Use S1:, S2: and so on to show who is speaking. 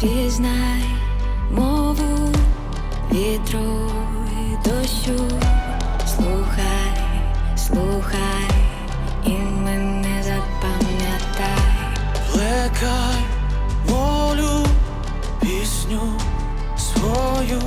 S1: Пізнай мову вітру і дощу, слухай, слухай і мене запам'ятай.
S2: Плекай волю, пісню свою